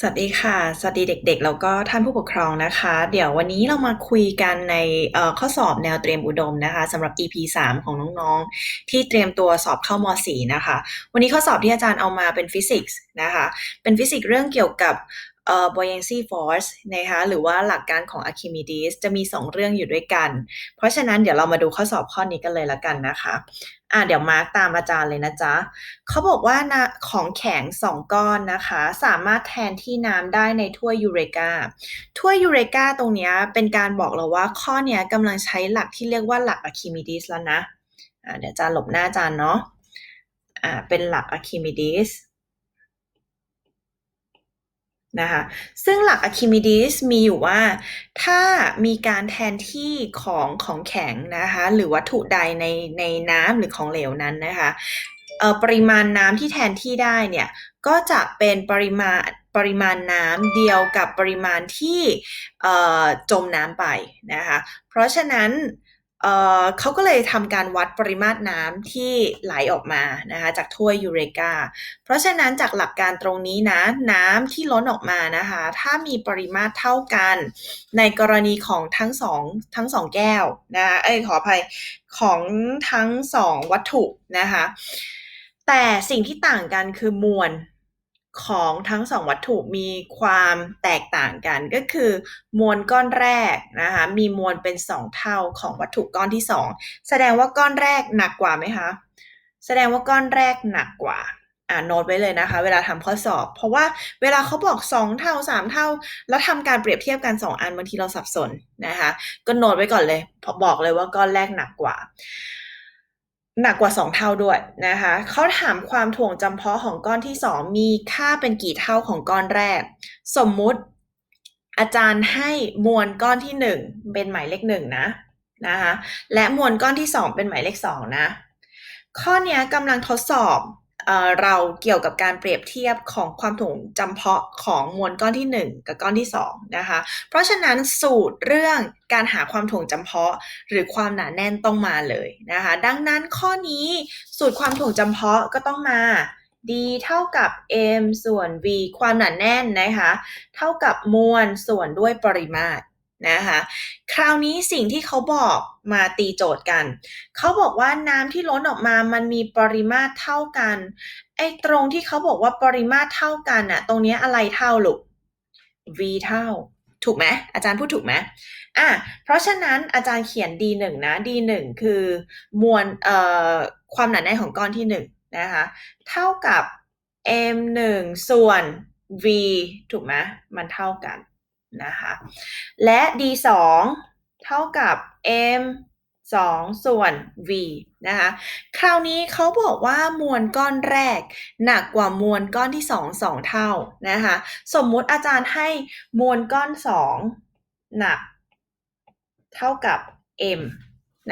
สวัสดีค่ะ สวัสดีเด็กๆ แล้วก็ท่านผู้ปกครองนะคะ เดี๋ยววันนี้เรามาคุยกันในเอ่อข้อสอบแนวเตรียมอุดมนะคะสำหรับ EP 3 ของน้องๆ ที่เตรียมตัวสอบเข้าม .4 นะคะ วันนี้ข้อสอบที่อาจารย์เอามาเป็นฟิสิกส์นะคะ เป็นฟิสิกส์เรื่องเกี่ยวกับ เอ่อ buoyancy force นะคะหรือว่าหลักการของ Archimedes จะมี 2 เรื่องอยู่ด้วยกัน เพราะฉะนั้นเดี๋ยวเรามาดูข้อสอบข้อนี้กันเลยละกันนะคะอะเดี๋ยวมาร์กตามอาจารย์เลยนะจ๊ะเขาบอกว่านะของแข็งสองก้อนนะคะ สามารถแทนที่น้ำได้ในถ้วยยูเรกาถ้วยยูเรกาตรงเนี้ยเป็นการบอกเราว่าข้อเนี้ยกำลังใช้หลักที่เรียกว่าหลักอะคิมิดิสแล้วนะอ่าเดี๋ยวอาจารย์หลบหน้าอาจารย์เนาะอ่าเป็นหลักอะคิมิดิส นะคะซึ่งหลักอะคิมิดิสมีอยู่ว่า ถ้ามีการแทนที่ของของแข็งนะคะหรือวัตถุใดในในน้ำหรือของเหลวนั้นนะคะเอ่อปริมาณน้ำที่แทนที่ได้เนี่ยก็จะเป็นปริมาณปริมาณน้ำเดียวกับปริมาณที่เอ่อจมน้ำไปนะคะเพราะฉะนั้น เขาก็เลยทำการวัดปริมาตรน้ำที่ไหลออกมานะคะจากถ้วยยูเรกา เพราะฉะนั้นจากหลักการตรงนี้นะน้ำที่ล้นออกมานะคะถ้ามีปริมาตรเท่ากัน ในกรณีของทั้งสองทั้งสองแก้วนะคะเอ้ยขออภัยของทั้งสองวัตถุนะคะแต่สิ่งที่ต่างกันคือมวล ของทั้งสองวัตถุมีความแตกต่างกันก็คือ มวลก้อนแรกนะคะมีมวลเป็นสองเท่าของวัตถุก้อนที่สองแสดงว่าก้อนแรกหนักกว่าไหมคะ แสดงว่าก้อนแรกหนักกว่าอ่าโน้ตไว้เลยนะคะ เวลาทำข้อสอบ เพราะว่าเวลาเขาบอก 2 เท่า 3 เท่า แล้วทำการเปรียบเทียบกัน 2 อันบางทีเราสับสนนะคะ ก็โน้ตไว้ก่อนเลยบอกเลยว่าก้อนแรกหนักกว่า หนักกว่า 2 เท่าด้วยนะคะเขาถามความถ่วงจำเพาะของก้อนที่ 2 มีค่าเป็นกี่เท่าของก้อนแรก สมมุติอาจารย์ให้มวลก้อนที่ 1 เป็นหมายเลขหนึ่งนะนะคะและมวลก้อนที่ 2 เป็นหมายเลข2นะข้อนี้กำลังทดสอบ เราเกี่ยวกับการเปรียบเทียบของความถ่วงจำเพาะของมวลก้อนที่ 1 กับก้อนที่2นะคะ เพราะฉะนั้นสูตรเรื่องการหาความถ่วงจำเพาะ หรือความหนาแน่นต้องมาเลยนะคะ ดังนั้นข้อนี้สูตรความถ่วงจำเพาะก็ต้องมา d เท่ากับ m ส่วน v ความหนาแน่นนะคะ เท่ากับมวลส่วนด้วยปริมาตร นะคะคราวนี้สิ่งที่เขาบอกมาตีโจทย์กัน เขาบอกว่าน้ำที่ล้นออกมามันมีปริมาตรเท่ากันไอ้ตรงที่เขาบอกว่าปริมาตรเท่ากันอะตรงนี้อะไรเท่าลูก v เท่า ถูกไหมอาจารย์พูดถูกไหมอะเพราะฉะนั้นอาจารย์เขียน d1 นะ d1 คือมวลเอ่อความหนาแน่นของก้อนที่1นะคะเท่ากับ m1 ส่วน v ถูกไหมมันเท่ากัน นะคะ และ d2 เท่ากับ m 2 ส่วน v นะคะ คราวนี้เขาบอกว่ามวลก้อนแรก หนักกว่ามวลก้อนที่ 2 2 เท่านะคะ สมมุติอาจารย์ให้มวลก้อน 2 หนัก เท่ากับ m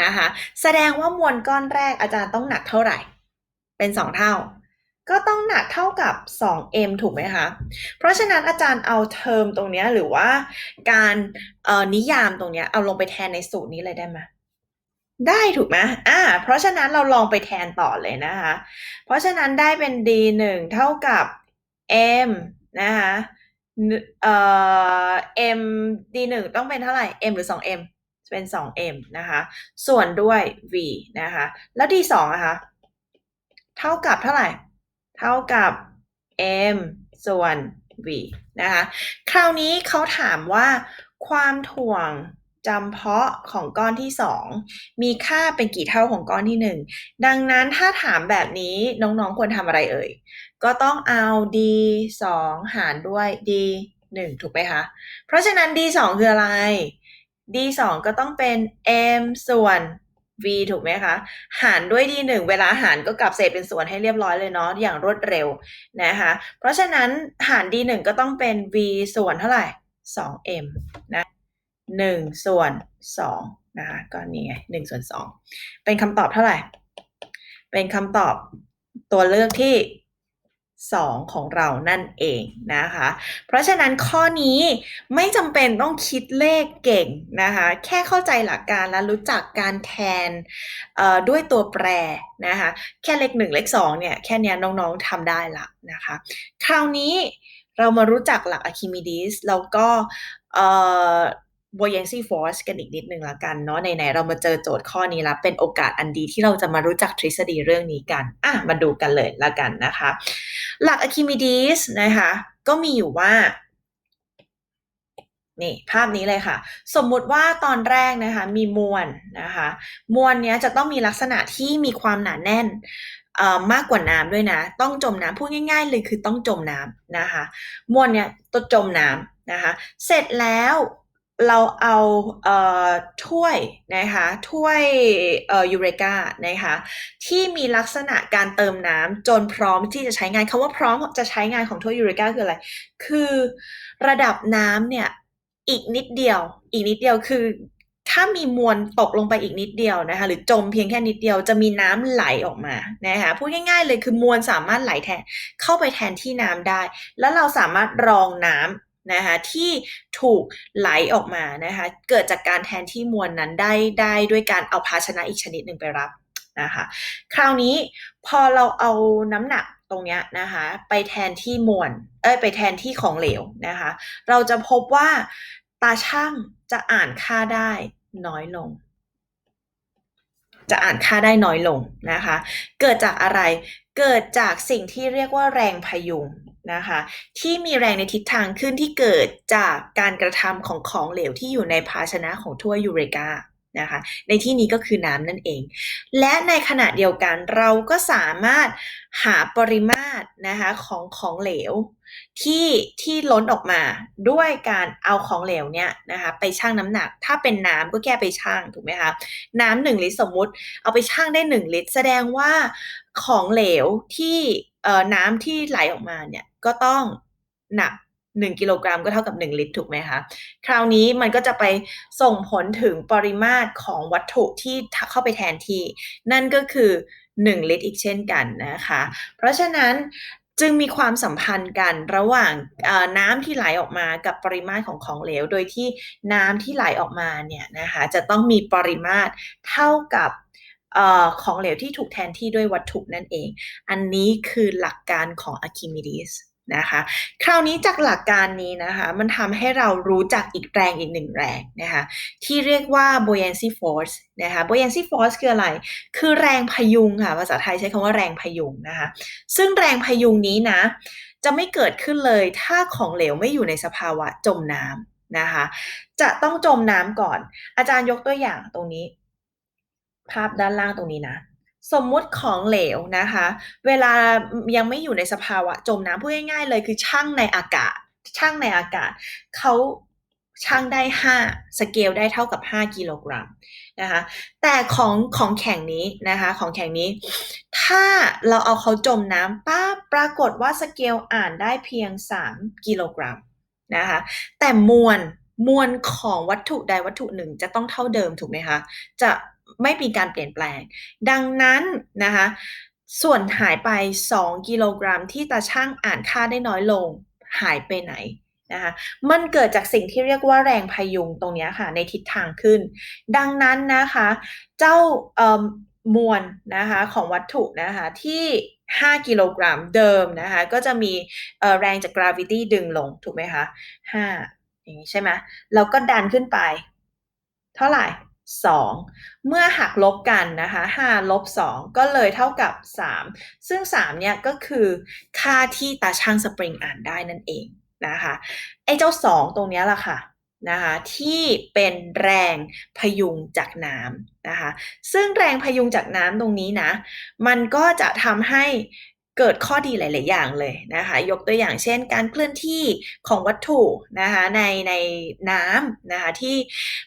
นะคะ แสดงว่ามวลก้อนแรกอาจารย์ต้องหนักเท่าไหร่ เป็น 2 เท่า ก็ต้องหนักเท่ากับ 2m ถูกไหมคะ เพราะฉะนั้นอาจารย์เอาเทอมตรงนี้หรือว่าการนิยามตรงนี้เอาลงไปแทนในสูตรนี้เลยได้ไหมได้ถูกไหมอ่า เพราะฉะนั้นเราลองไปแทนต่อเลยนะคะ เพราะฉะนั้นได้เป็น d 1เท่ากับ m นะคะเอ่อ m d 1ต้องเป็นเท่าไหร่ m หรือ 2m เป็น 2m นะคะ ส่วนด้วย v นะคะ แล้ว d 2อะคะ เท่ากับเท่าไหร่ เท่ากับ m ส่วน v นะคะ คราวนี้เขาถามว่าความถ่วงจำเพาะของก้อนที่ 2 มีค่าเป็นกี่เท่าของก้อนที่ 1 ดังนั้นถ้าถามแบบนี้น้องๆควรทำอะไรเอ่ย ก็ต้องเอา d 2 หารด้วย d 1 ถูกไหมคะ เพราะฉะนั้น d 2คืออะไร d 2ก็ต้องเป็น m ส่วน v ถูกไหมคะ หารด้วย d 1เวลาหารก็กลับเศษเป็นส่วนให้เรียบร้อยเลยเนาะอย่างรวดเร็วนะคะ เพราะฉะนั้นหาร d 1ก็ต้องเป็น v ส่วนเท่าไหร่ 2m นะ1ส่วน2นะคะก็นี่ไง1ส่วน2เป็นคำตอบเท่าไหร่ เป็นคำตอบตัวเลือกที่ 2 ของเรานั่นเองนะคะ เพราะฉะนั้นข้อนี้ไม่จำเป็นต้องคิดเลขเก่งนะคะ แค่เข้าใจหลักการและรู้จักการแทนด้วยตัวแปรนะคะ แค่เลข1เลข2เนี่ยแค่นี้น้องๆทำได้ละนะคะ คราวนี้เรามารู้จักหลักอะคิมิดีสแล้วก็เอ่อ buoyancy force กันอีกนิดนึงละกันเนาะไหนๆเรามาเจอโจทย์ข้อนี้แล้วเป็นโอกาสอันดีที่เราจะมารู้จักทฤษฎีเรื่องนี้กัน อะมาดูกันเลยละกันนะคะ หลักอะคิมิดีสนะคะก็มีอยู่ว่านี่ภาพนี้เลยค่ะ สมมุติว่าตอนแรกนะคะมีมวลนะคะมวลเนี้ยจะต้องมีลักษณะที่มีความหนาแน่นมากกว่าน้ำด้วยนะ ต้องจมน้ำพูดง่าย ๆ เลยคือต้องจมน้ำนะคะมวลเนี้ยต้องจมน้ำนะคะ เสร็จแล้ว เราเอาเอ่อถ้วยนะคะถ้วยเอ่อยูเรกานะคะที่มีลักษณะการเติมน้ำจนพร้อมที่จะใช้งานคำว่าพร้อมจะใช้งานของถ้วยยูเรกาคืออะไร คือระดับน้ำเนี่ยอีกนิดเดียว อีกนิดเดียวคือ ถ้ามีมวลตกลงไปอีกนิดเดียวนะคะหรือจมเพียงแค่นิดเดียวจะมีน้ำไหลออกมานะคะพูดง่าย ๆ เลยคือมวลสามารถไหลแทนเข้าไปแทนที่น้ำได้ แล้วเราสามารถรองน้ำ นะคะที่ถูกไหลออกมานะคะเกิดจากการแทนที่มวลนั้นได้ได้ด้วยการเอาภาชนะอีกชนิดหนึ่งไปรับนะคะคราวนี้พอเราเอาน้ำหนักตรงเนี้ยนะคะไปแทนที่มวลเอ้ยไปแทนที่ของเหลวนะคะเราจะพบว่าตาช่างจะอ่านค่าได้น้อยลง จะอ่านค่าได้น้อยลงนะคะ เกิดจากอะไร เกิดจากสิ่งที่เรียกว่าแรงพยุงนะคะที่มีแรงในทิศทางขึ้นที่เกิดจากการกระทำของของเหลวที่อยู่ในภาชนะของถ้วยยูเรกา นะคะ ในที่นี้ก็คือน้ำนั่นเอง และในขณะเดียวกันเราก็สามารถหาปริมาตรนะคะของของเหลวที่ที่ล้นออกมาด้วยการเอาของเหลวเนี่ยนะคะไปชั่งน้ำหนัก ถ้าเป็นน้ำก็แค่ไปชั่งถูกไหมคะน้ำหนึ่งลิตรสมมุติ เอาไปชั่งได้หนึ่งลิตร แสดงว่าของเหลวที่เอ่อน้ำที่ไหลออกมาเนี่ยก็ต้องหนัก 1 กิโลกรัมก็เท่ากับ 1 ลิตร ถูกไหมคะ คราวนี้มันก็จะไปส่งผลถึงปริมาตรของวัตถุที่เข้าไปแทนที่ นั่นก็คือ 1 ลิตรอีกเช่นกันนะคะ เพราะฉะนั้นจึงมีความสัมพันธ์กันระหว่างน้ำที่ไหลออกมากับปริมาตรของของเหลว โดยที่น้ำที่ไหลออกมาเนี่ยนะคะจะต้องมีปริมาตรเท่ากับอของเหลวที่ถูกแทนที่ด้วยวัตถุนั่นเอง อันนี้คือหลักการของอะคิมิดีส นะคะ คราวนี้จากหลักการนี้นะคะ มันทำให้เรารู้จักอีกแรงอีกหนึ่งแรงนะคะ ที่เรียกว่า buoyancy force นะคะ buoyancy force คืออะไร คือแรงพยุงค่ะ ภาษาไทยใช้คำว่าแรงพยุงนะคะ ซึ่งแรงพยุงนี้นะ จะไม่เกิดขึ้นเลยถ้าของเหลวไม่อยู่ในสภาวะจมน้ำนะคะ จะต้องจมน้ำก่อน อาจารย์ยกตัวอย่างตรงนี้ ภาพด้านล่างตรงนี้นะ สมมุติของเหลวนะคะ เวลายังไม่อยู่ในสภาวะจมน้ำพูดง่ายๆเลยคือช่างในอากาศ ช่างในอากาศเขาช่างได้ 5 สเกลได้เท่ากับ 5 กิโลกรัมนะคะแต่ของของแข็งนี้นะคะของแข็งนี้ ถ้าเราเอาเขาจมน้ำป้าปรากฏว่าสเกลอ่านได้เพียง 3 กิโลกรัมนะคะแต่มวลมวลของวัตถุใดวัตถุหนึ่งจะต้องเท่าเดิมถูกไหมคะจะ ไม่มีการเปลี่ยนแปลง ดังนั้นนะคะส่วนหายไป 2 กิโลกรัมที่ตาช่างอ่านค่าได้น้อยลงหายไปไหนนะคะมันเกิดจากสิ่งที่เรียกว่าแรงพยุงตรงนี้ค่ะในทิศทางขึ้น ดังนั้นนะคะเจ้ามวลนะคะของวัตถุนะคะที่ 5 กิโลกรัมเดิมนะคะก็จะมีแรงจาก gravity ดึงลงถูกไหมคะ5อย่างนี้ใช่ไหมแล้วก็ดันขึ้นไป เท่าไหร่ 2 เมื่อหักลบกันนะคะ5ลบ2ก็เลยเท่ากับ 3 ซึ่ง 3 เนี่ยก็คือค่าที่ตาช่างสปริงอ่านได้นั่นเองนะคะไอ้เจ้า 2 ตรงนี้แหละค่ะนะคะที่เป็นแรงพยุงจากน้ำนะคะซึ่งแรงพยุงจากน้ำตรงนี้นะ มันก็จะทำให้ เกิดข้อดีหลาย ๆ อย่างเลยนะคะ ยกตัวอย่างเช่น การเคลื่อนที่ของวัตถุนะคะในในน้ำนะคะที่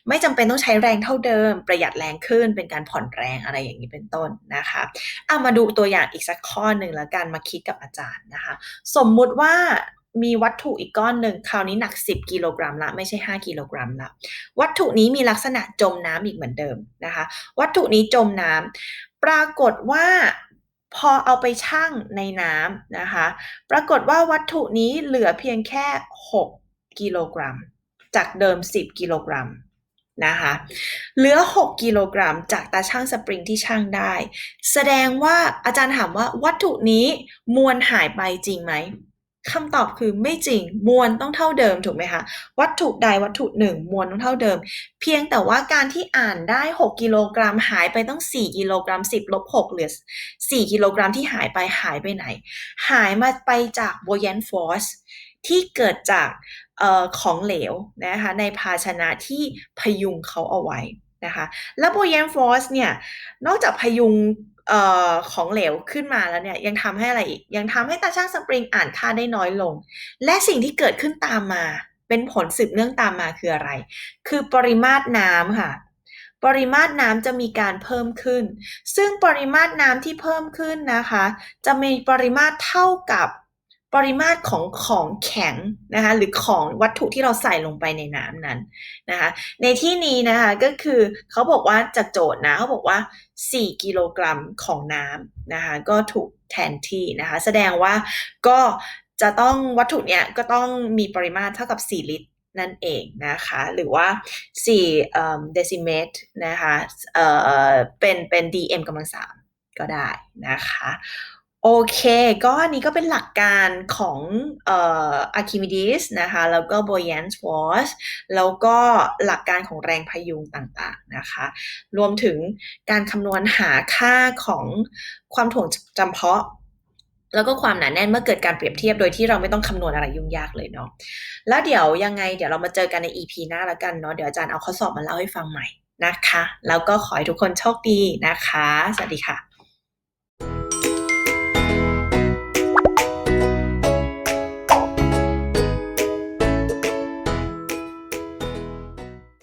ไม่จำเป็นต้องใช้แรงเท่าเดิม ประหยัดแรงขึ้นเป็นการผ่อนแรงอะไรอย่างนี้เป็นต้นนะคะเอามาดูตัวอย่างอีกสักข้อหนึ่งแล้วกันมาคิดกับอาจารย์นะคะ สมมุติว่ามีวัตถุอีกก้อนหนึ่งคราวนี้หนัก 10 กิโลกรัมละไม่ใช่ 5 กิโลกรัมละวัตถุนี้มีลักษณะจมน้ำอีกเหมือนเดิมนะคะ วัตถุนี้จมน้ำปรากฏว่า พอเอาไปชั่งในน้ำนะคะ ปรากฏว่าวัตถุนี้เหลือเพียงแค่ 6 กิโลกรัม จากเดิม 10 กิโลกรัมนะคะเหลือ 6 กิโลกรัม จากตาช่างสปริงที่ช่างได้ แสดงว่าอาจารย์ถามว่าวัตถุนี้มวลหายไปจริงไหม คำตอบคือไม่จริงมวลต้องเท่าเดิมถูกไหมคะวัตถุใดวัตถุหนึ่งมวลต้องเท่าเดิม เพียงแต่ว่าการที่อ่านได้ 6 กิโลกรัมหายไปต้อง 4 กิโลกรัม 10ลบ6เหลือ 4 กิโลกรัมที่หายไปหายไปไหน หายมาไปจาก buoyant force ที่เกิดจากออของเหลวนะคะในภาชนะที่พยุงเขาเอาไว้ นะคะ แล้ว buoyant force เนี่ย นอกจากพยุงออของเหลวขึ้นมาแล้วเนี่ย ยังทำให้อะไรอีก ยังทำให้ตาช่างสปริงอ่านค่าได้น้อยลง และสิ่งที่เกิดขึ้นตามมา เป็นผลสืบเนื่องตามมาคืออะไร คือปริมาตรน้ำค่ะ ปริมาตรน้ำจะมีการเพิ่มขึ้น ซึ่งปริมาตรน้ำที่เพิ่มขึ้นนะคะ จะมีปริมาตรเท่ากับ ปริมาตรของของแข็งนะคะหรือของวัตถุที่เราใส่ลงไปในน้ำนั้นนะคะในที่นี้นะคะก็คือเขาบอกว่าจากโจทย์นะเขาบอกว่า 4 กิโลกรัมของน้ำนะคะก็ถูกแทนที่นะคะแสดงว่าก็จะต้องวัตถุเนี้ยก็ต้องมีปริมาตรเท่ากับ 4 ลิตรนั่นเองนะคะหรือว่า4เอ่อ decimet นะคะเเป็นเป็น dm กำลังสามก็ได้นะคะ โอเค ก็อันนี้ก็เป็นหลักการของเอ่อ Archimedes นะคะ แล้วก็ Buoyant Force แล้วก็หลักการของแรงพยุงต่างๆนะคะ รวมถึงการคำนวณหาค่าของความถ่วงจำเพาะ แล้วก็ความหนาแน่นเมื่อเกิดการเปรียบเทียบโดยที่เราไม่ต้องคำนวณอะไรยุ่งยากเลยเนาะ แล้วเดี๋ยวยังไงเดี๋ยวเรามาเจอกันใน EP หน้าแล้วกันเนาะ เดี๋ยวอาจารย์เอาข้อสอบมาเล่าให้ฟังใหม่นะคะ แล้วก็ขอให้ทุกคนโชคดีนะคะ สวัสดีค่ะ